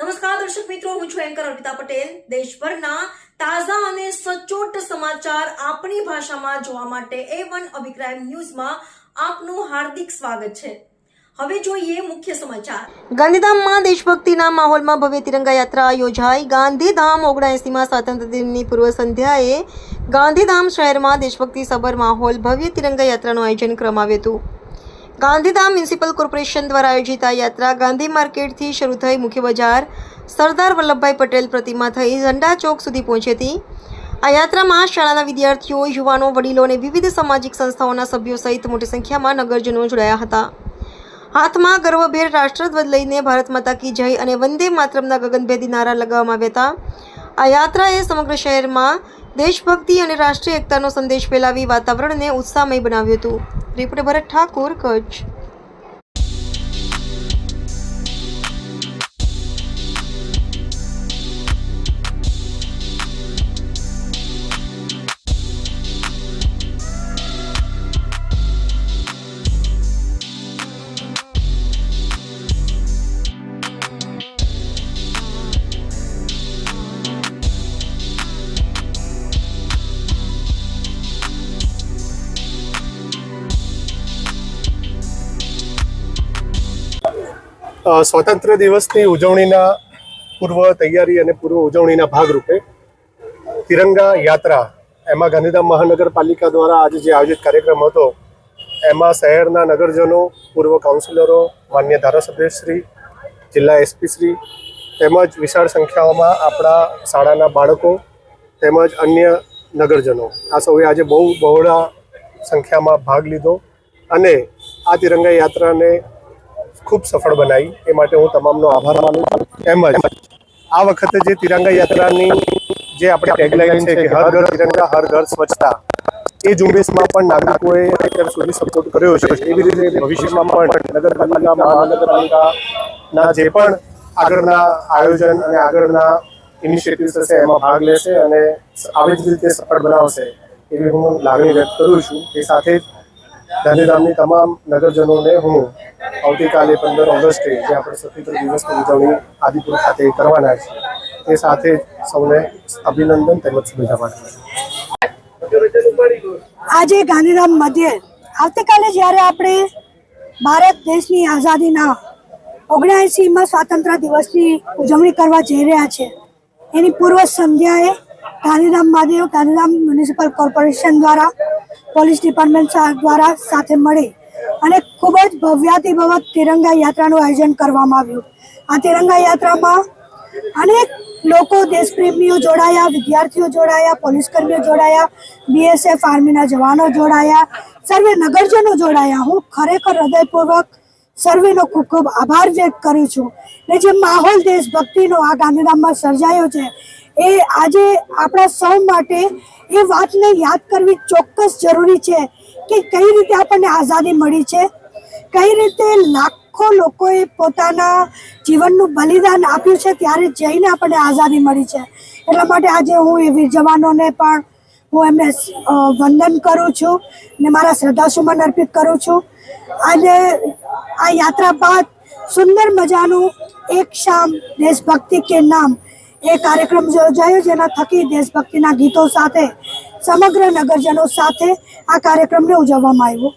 નમસ્કાર, દર્શક મિત્રો, હું છું એન્કર અર્પિતા પટેલ. દેશભરના તાજા અને સચોટ સમાચાર આપણી ભાષામાં જોવા માટે એ વન અભિપ્રાય ન્યૂઝમાં આપનું હાર્દિક સ્વાગત છે. હવે જોઈએ મુખ્ય સમાચાર. ગાંધીધામમાં દેશભક્તિના માહોલમાં ભવ્ય તિરંગા યાત્રા યોજાઈ. ગાંધીધામ ઓગણએસીમાં સ્વાતંત્ર્ય દિનની પૂર્વ સંધ્યાએ ગાંધીધામ શહેરમાં દેશભક્તિ સભર માહોલ ભવ્ય તિરંગા યાત્રાનું આયોજન કરવામાં આવ્યું હતું. ગાંધીધામ મ્યુનિસિપલ કોર્પોરેશન દ્વારા આયોજિત આ યાત્રા ગાંધી માર્કેટથી શરૂ થઈ મુખ્ય બજાર. સરદાર વલ્લભભાઈ પટેલ પ્રતિમા થઈ ઝંડા ચોક સુધી પહોંચી હતી. આ યાત્રામાં શાળાના વિદ્યાર્થીઓ, યુવાનો, વડીલો અને વિવિધ સામાજિક સંસ્થાઓના સભ્યો સહિત મોટી સંખ્યામાં નગરજનો જોડાયા હતા. હાથમાં ગર્વભેર રાષ્ટ્રધ્વજ લઈને ભારત માતા કી જય અને વંદે માતરમના ગગનભેદી નારા લગાવવામાં આવ્યા હતા. આ યાત્રાએ સમગ્ર શહેરમાં દેશભક્તિ અને રાષ્ટ્રીય એકતાનો સંદેશ ફેલાવી વાતાવરણને ઉત્સાહમય બનાવ્યું હતું. રિપોર્ટર ભરત ઠાકુર કચ્છ. સ્વાતંત્ર્ય દિવસની ઉજવણીના પૂર્વ તૈયારી અને પૂર્વ ઉજવણીના ભાગરૂપે તિરંગા યાત્રા એમાં ગાંધીધામ મહાનગરપાલિકા દ્વારા આજે જે આયોજિત કાર્યક્રમ હતો, એમાં શહેરના નગરજનો, પૂર્વ કાઉન્સિલરો, માન્ય ધારાસભ્યશ્રી, જિલ્લા એસપીશ્રી તેમજ વિશાળ સંખ્યાઓમાં આપણા શાળાના બાળકો તેમજ અન્ય નગરજનો આ સૌએ આજે બહુ બહોળા સંખ્યામાં ભાગ લીધો અને આ તિરંગા યાત્રાને ખૂબ સફળ બનાવી એ માટે હું તમામનો આભાર માનું છું. તેમજ આ વખતે જે તિરંગા યાત્રાની જે આપણે ટેગલાઇન છે કે હર ઘર તિરંગા, હર ઘર સ્વચ્છતા, એ ઝુંબેશમાં પણ નાગરિકોએ અત્યાર સુધી સપોર્ટ કર્યો છે. એવી રીતે ભવિષ્યમાં પણ નગરપાલિકા, મહાનગરપાલિકાના જે પણ આગળના આયોજન અને આગળના ઇનિશિયેટિવ્સ હશે, એમાં ભાગ લેશે અને આવી જ રીતે સફળ બનાવશે, એવી હું લાગણી વ્યક્ત કરું છું. એ સાથે જ ગાંધીધામની તમામ નગરજનોને હું આવતીકાલે પંદર ઓગસ્ટે જે આપણે સ્વતંત્ર દિવસની ઉજવણી આદિપુર ખાતે કરવાના છે એ સાથે સૌને અભિનંદન તેમજ શુભેચ્છા પાઠવું આજે ગાંધીધામ મધ્યે, આવતીકાલે જ્યારે આપણે ભારત દેશની આઝાદીના ઓગણસીમાં સ્વાતંત્ર્ય દિવસની ઉજવણી કરવા જઈ રહ્યા છે, એની પૂર્વ સંધ્યાએ ગાંધીધામ મહાદેવ ગાંધીધામ મ્યુનિસિપલ કોર્પોરેશન દ્વારા પોલીસ ડિપાર્ટમેન્ટ દ્વારા સાથે મળી અને ખૂબ જ ભવ્યાતિભવ્ય તિરંગા યાત્રાનું આયોજન કરવામાં આવ્યું. આ તિરંગા યાત્રામાં અનેક લોકો, દેશપ્રેમીઓ જોડાયા, વિદ્યાર્થીઓ જોડાયા, પોલીસકર્મીઓ જોડાયા બીએસએફ આર્મીના જવાનો જોડાયા, સર્વે નગરજનો જોડાયા. હું ખરેખર હૃદયપૂર્વક સર્વેનો ખૂબ ખૂબ આભાર વ્યક્ત કરું છું. ને જે માહોલ દેશભક્તિનો આ ગાંધીધામમાં સર્જાયો છે, એ આજે આપણા સૌ માટે એ વાતને યાદ કરવી ચોક્કસ જરૂરી છે કે કઈ રીતે આપણને આઝાદી મળી છે, કઈ રીતે લાખો લોકોએ પોતાના જીવનનું બલિદાન આપ્યું છે, ત્યારે જઈને આપણને આઝાદી મળી છે. એટલા માટે આજે હું એ વીર જવાનોને પણ હું એમને વંદન કરું છું ને મારા શ્રદ્ધાસુમન અર્પિત કરું છું. આજે આ યાત્રા બાદ સુંદર મજાનું એક શામ દેશભક્તિ કે નામ એ કાર્યક્રમ યોજાયો, જેના થકી દેશભક્તિના ગીતો સાથે સમગ્ર નગરજનો સાથે આ કાર્યક્રમને ઉજવવામાં આવ્યો.